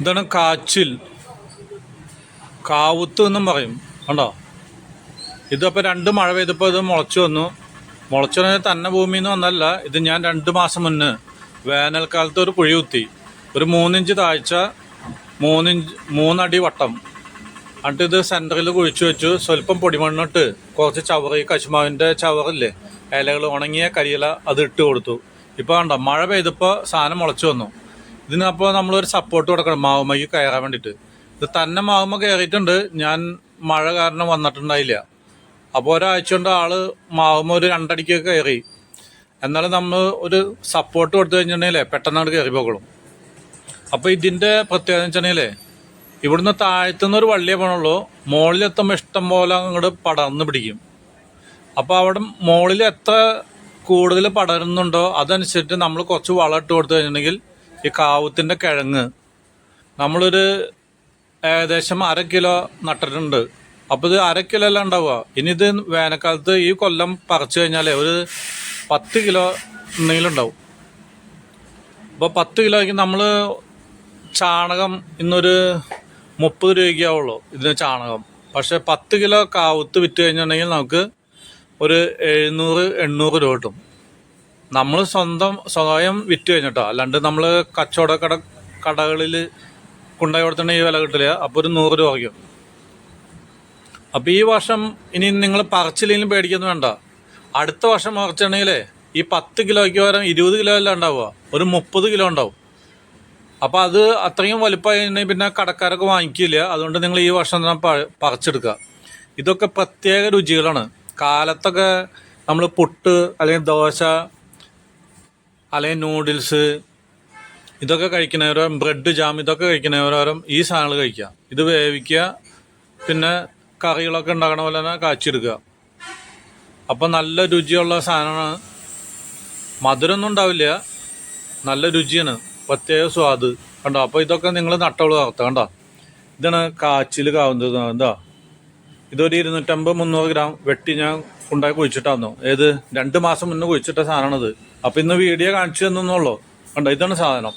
ഇതാണ് കാച്ചിൽ? കാവുത്ത് എന്നും പറയും. കണ്ടോ? ഇതിപ്പോൾ രണ്ട് മഴ പെയ്തപ്പോൾ ഇത് മുളച്ചു വന്നു. മുളച്ചു വന്നത് തന്നെ ഭൂമിയിൽ നിന്ന് വന്നല്ല ഇത് ഞാൻ രണ്ട് മാസം മുന്നേ വേനൽക്കാലത്ത് ഒരു കുഴി കുത്തി. ഒരു മൂന്നിഞ്ച് താഴ്ച മൂന്നിഞ്ച് മൂന്നടി വട്ടം. എന്നിട്ട് ഇത് സെന്ററിൽ കുഴിച്ചു വെച്ചു. സ്വല്പം പൊടിമണ്ണിട്ട് കുറച്ച് ചവറ് ഈ കശുമാവിന്റെ ചവറില്ലേ ഇലകൾ ഉണങ്ങിയ കരിയില അത് ഇട്ട് കൊടുത്തു. ഇപ്പോൾ കണ്ടോ മഴ പെയ്തപ്പോൾ സാധനം മുളച്ചു വന്നു. ഇതിനപ്പോൾ നമ്മളൊരു സപ്പോർട്ട് കൊടുക്കണം. മാവുമ്മയ്ക്ക് കയറാൻ വേണ്ടിയിട്ട് ഇത് തന്നെ മാവുമ്മ കയറിയിട്ടുണ്ട്. ഞാൻ മഴ കാരണം വന്നിട്ടുണ്ടായില്ല. അപ്പോൾ ഒരാഴ്ച കൊണ്ട് ആൾ മാവുമ്മ ഒരു രണ്ടടിക്കൊക്കെ കയറി. എന്നാലും നമ്മൾ ഒരു സപ്പോർട്ട് കൊടുത്തു കഴിഞ്ഞിട്ടുണ്ടെങ്കിലേ പെട്ടെന്ന് അങ്ങോട്ട് കയറി പോകണം. അപ്പോൾ ഇതിന്റെ പ്രത്യേകത എന്ന് വെച്ചിട്ടുണ്ടെങ്കിലേ ഇവിടുന്ന് താഴ്ത്തുന്ന ഒരു വള്ളിയെ പോണുള്ളൂ. മുകളിലെത്തുമ്പോൾ ഇഷ്ടം പോലെ അങ്ങോട്ട് പടർന്ന് പിടിക്കും. അപ്പോൾ അവിടെ മുകളിൽ എത്ര കൂടുതൽ പടരുന്നുണ്ടോ അതനുസരിച്ച് നമ്മൾ കുറച്ച് വളം ഇട്ട് കൊടുത്തു കഴിഞ്ഞിട്ടുണ്ടെങ്കിൽ ഈ കാവത്തിന്റെ കിഴങ്ങ്. നമ്മളൊരു ഏകദേശം അര കിലോ നട്ടിട്ടുണ്ട്. അപ്പോൾ ഇത് അര കിലോ അല്ല ഉണ്ടാവുക. ഇനി ഇത് വേനൽക്കാലത്ത് ഈ കൊല്ലം പറിച്ചു കഴിഞ്ഞാൽ ഒരു പത്ത് കിലോ എന്തെങ്കിലും ഉണ്ടാവും. അപ്പോൾ പത്ത് കിലോയ്ക്ക് നമ്മൾ ചാണകം ഇന്നൊരു മുപ്പത് രൂപയ്ക്കാവുള്ളൂ ഇതിന് ചാണകം. പക്ഷേ പത്ത് കിലോ കാവുത്ത് വിറ്റ് കഴിഞ്ഞിട്ടുണ്ടെങ്കിൽ നമുക്ക് ഒരു എഴുന്നൂറ് എണ്ണൂറ് രൂപ കിട്ടും. നമ്മൾ സ്വന്തം സ്വയം വിറ്റ് കഴിഞ്ഞിട്ടോ. അല്ലാണ്ട് നമ്മൾ കച്ചവട കട കടകളിൽ കൊണ്ടുപോയി കൊടുത്തിട്ടുണ്ടെങ്കിൽ ഈ വില കിട്ടില്ല അപ്പോൾ ഒരു നൂറ് രൂപ കുറയ്ക്കും. അപ്പോൾ ഈ വർഷം ഇനി നിങ്ങൾ പറിച്ചില്ലെങ്കിലും പേടിക്കൊന്നും വേണ്ട. അടുത്ത വർഷം പറിച്ചിട്ടുണ്ടെങ്കിലേ ഈ പത്ത് കിലോയ്ക്ക് പകരം ഇരുപത് കിലോ അല്ല ഉണ്ടാവുക. ഒരു മുപ്പത് കിലോ ഉണ്ടാവും. അപ്പോൾ അത് അത്രയും വലുപ്പമായി പിന്നെ കടക്കാരൊക്കെ വാങ്ങിക്കില്ല. അതുകൊണ്ട് നിങ്ങൾ ഈ വർഷം തന്നെ പറിച്ചെടുക്കുക. ഇതൊക്കെ പ്രത്യേക രുചികളാണ്. കാലത്തൊക്കെ നമ്മൾ പുട്ട് അല്ലെങ്കിൽ ദോശ അല്ലെങ്കിൽ നൂഡിൽസ് ഇതൊക്കെ കഴിക്കുന്നവരോരം ബ്രെഡ് ജാം ഇതൊക്കെ കഴിക്കുന്നവരോരം ഈ സാധനങ്ങൾ കഴിക്കുക. ഇത് വേവിക്കുക പിന്നെ കറികളൊക്കെ ഉണ്ടാക്കണ പോലെ തന്നെ കാച്ചിയെടുക്കുക. അപ്പോൾ നല്ല രുചിയുള്ള സാധനമാണ്. മധുരമൊന്നും ഉണ്ടാവില്ല. നല്ല രുചിയാണ്. പ്രത്യേക സ്വാദ്. കണ്ടോ? അപ്പോൾ ഇതൊക്കെ നിങ്ങൾ നട്ടോളൂ നടത്തുക കണ്ടോ? ഇതാണ് കാച്ചിൽ കാവുന്നത്. എന്താ ഇതൊരു ഇരുന്നൂറ്റമ്പത് മുന്നൂറ് ഗ്രാം വെട്ടി ഞാൻ ഉണ്ടാക്കി കുഴിച്ചിട്ടാന്നു. ഏത്? രണ്ട് മാസം മുന്നേ കുഴിച്ചിട്ട സാധനമാണിത്. അപ്പം ഇന്ന് വീഡിയോ കാണിച്ചു തന്നുള്ളൂ കണ്ടോ? ഇതാണ് സാധനം.